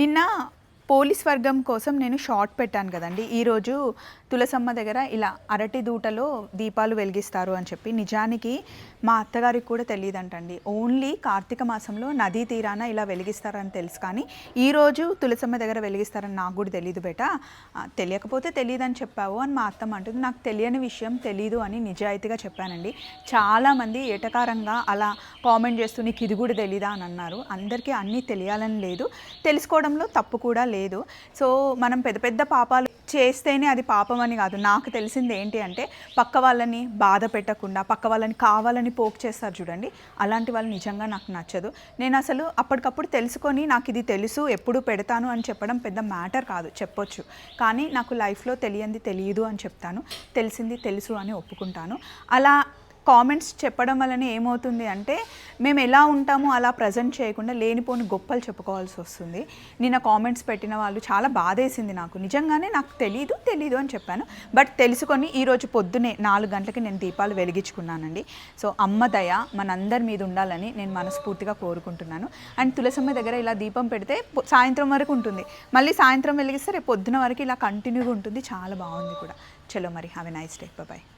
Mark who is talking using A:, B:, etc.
A: నిన్న పోలీస్ వర్గం కోసం నేను షార్ట్ పెట్టాను కదండి. ఈరోజు తులసమ్మ దగ్గర ఇలా అరటి దూటలో దీపాలు వెలిగిస్తారు అని చెప్పి నిజానికి మా అత్తగారికి కూడా తెలియదంటండి. ఓన్లీ కార్తీక మాసంలో నదీ తీరాన ఇలా వెలిగిస్తారని తెలుసు కానీ ఈరోజు తులసమ్మ దగ్గర వెలిగిస్తారని నాకు కూడా తెలియదు బేట. తెలియకపోతే తెలియదని చెప్పావు అని మా అత్తమ్మ అంటుంది. నాకు తెలియని విషయం తెలీదు అని నిజాయితీగా చెప్పానండి. చాలామంది ఎటకారంగా అలా కామెంట్ చేస్తూ నీకు ఇది కూడా తెలీదా? అని అన్నారు. అందరికీ అన్నీ తెలియాలని లేదు. తెలుసుకోవడంలో తప్పు కూడా లేదు. సో మనం పెద్ద పెద్ద పాపాలు చేస్తేనే అది పాపం అని కాదు. నాకు తెలిసింది ఏంటి అంటే పక్క వాళ్ళని బాధ పెట్టకుండా పక్క వాళ్ళని కావాలని పోక్ చేస్తారు చూడండి. అలాంటి వాళ్ళు నిజంగా నాకు నచ్చదు. నేను అసలు అప్పటికప్పుడు తెలుసుకొని నాకు ఇది తెలుసు ఎప్పుడు పెడతాను అని చెప్పడం పెద్ద మ్యాటర్ కాదు. చెప్పొచ్చు. కానీ నాకు లైఫ్లో తెలియంది తెలియదు అని చెప్తాను. తెలిసింది తెలుసు అని ఒప్పుకుంటాను. అలా కామెంట్స్ చెప్పడం వలన ఏమవుతుంది అంటే మేము ఎలా ఉంటామో అలా ప్రజెంట్ చేయకుండా లేనిపోని గొప్పలు చెప్పుకోవాల్సి వస్తుంది. నిన్న కామెంట్స్ పెట్టిన వాళ్ళు చాలా బాధేసింది నాకు. నిజంగానే నాకు తెలీదు తెలీదు అని చెప్పాను. బట్ తెలుసుకొని ఈరోజు పొద్దునే నాలుగు గంటలకి నేను దీపాలు వెలిగించుకున్నానండి. సో అమ్మ దయ మనందరి మీద ఉండాలని నేను మనస్ఫూర్తిగా కోరుకుంటున్నాను. అండ్ తులసమ్మ దగ్గర ఇలా దీపం పెడితే సాయంత్రం వరకు ఉంటుంది. మళ్ళీ సాయంత్రం వెలిగిస్తే రేపు పొద్దున వరకు ఇలా కంటిన్యూగా ఉంటుంది. చాలా బాగుంది కూడా. చలో మరి. Have a nice day bye